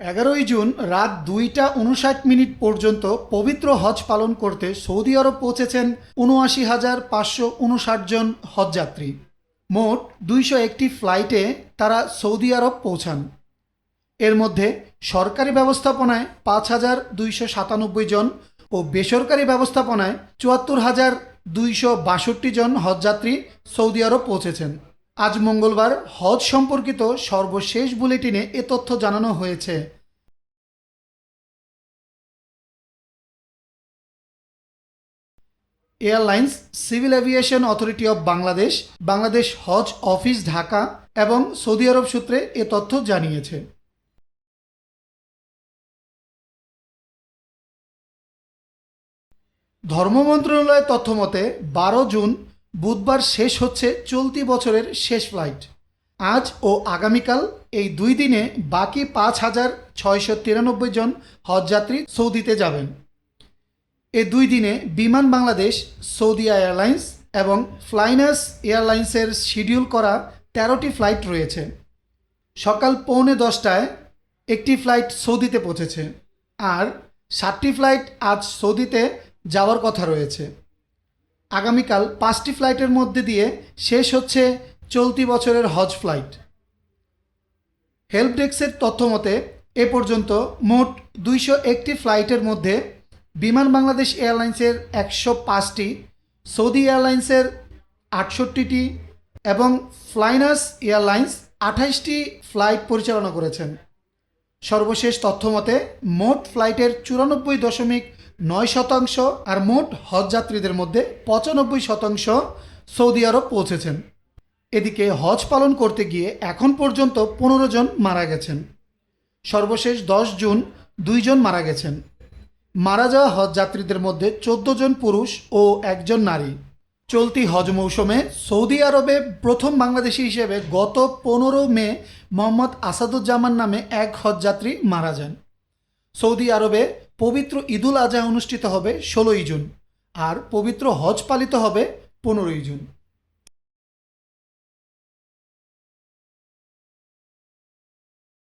এগারোই জুন রাত দুইটা উনষাট মিনিট পর্যন্ত পবিত্র হজ পালন করতে সৌদি আরব পৌঁছেছেন উনআশি হাজার পাঁচশো উনষাট জন হজযাত্রী। মোট দুইশো একটি ফ্লাইটে তারা সৌদি আরব পৌঁছান। এর মধ্যে সরকারি ব্যবস্থাপনায় পাঁচ হাজার দুইশো সাতানব্বই জন ও বেসরকারি ব্যবস্থাপনায় চুয়াত্তর হাজার দুইশো বাষট্টি জন হজযাত্রী সৌদি আরব পৌঁছেছেন। আজ মঙ্গলবার হজ সম্পর্কিত সর্বশেষ বুলেটিনে এ তথ্য জানানো হয়েছে। Airlines, civil aviation authority of Bangladesh Bangladesh Hodge office Dhaka এবং সৌদি আরব সূত্রে এ তথ্য জানিয়েছে। ধর্ম মন্ত্রণালয়ের তথ্য মতে, বারো জুন বুধবার শেষ হচ্ছে চলতি বছরের শেষ ফ্লাইট। আজ ও আগামীকাল এই দুই দিনে বাকি পাঁচ হাজার ছয়শো তিরানব্বই জন হজযাত্রী সৌদিতে যাবেন। এ দুই দিনে বিমান বাংলাদেশ, সৌদি এয়ারলাইন্স এবং ফ্লাইনাস এয়ারলাইন্সের শিডিউল করা তেরোটি ফ্লাইট রয়েছে। সকাল পৌনে দশটায় একটি ফ্লাইট সৌদিতে পৌঁছেছে। আর সাতটি ফ্লাইট আজ সৌদিতে যাওয়ার কথা রয়েছে। আগামীকাল পাঁচটি ফ্লাইটের মধ্যে দিয়ে শেষ হচ্ছে চলতি বছরের হজ ফ্লাইট। হেল্প ডেস্কের তথ্য মতে, এ পর্যন্ত মোট দুইশো একটি ফ্লাইটের মধ্যে বিমান বাংলাদেশ এয়ারলাইন্সের একশো পাঁচটি, সৌদি এয়ারলাইন্সের আটষট্টিটি এবং ফ্লাইনাস এয়ারলাইন্স আঠাইশটি ফ্লাইট পরিচালনা করেছেন। সর্বশেষ তথ্য মতে, মোট ফ্লাইটের চুরানব্বই দশমিক নয় শতাংশ আর মোট হজযাত্রীদের মধ্যে পঁচানব্বই শতাংশ সৌদি আরব পৌঁছেছেন। এদিকে হজ পালন করতে গিয়ে এখন পর্যন্ত পনেরো জন মারা গেছেন। সর্বশেষ দশ জুন দুইজন মারা গেছেন। মারা যাওয়া হজ যাত্রীদের মধ্যে চোদ্দ জন পুরুষ ও একজন নারী। চলতি হজ মৌসুমে সৌদি আরবে প্রথম বাংলাদেশি হিসেবে গত পনেরো মে মোহাম্মদ আসাদুজ্জামান নামে এক হজ যাত্রী মারা যান। সৌদি আরবে পবিত্র ঈদুল আজহা অনুষ্ঠিত হবে ষোলোই জুন আর পবিত্র হজ পালিত হবে পনেরোই জুন।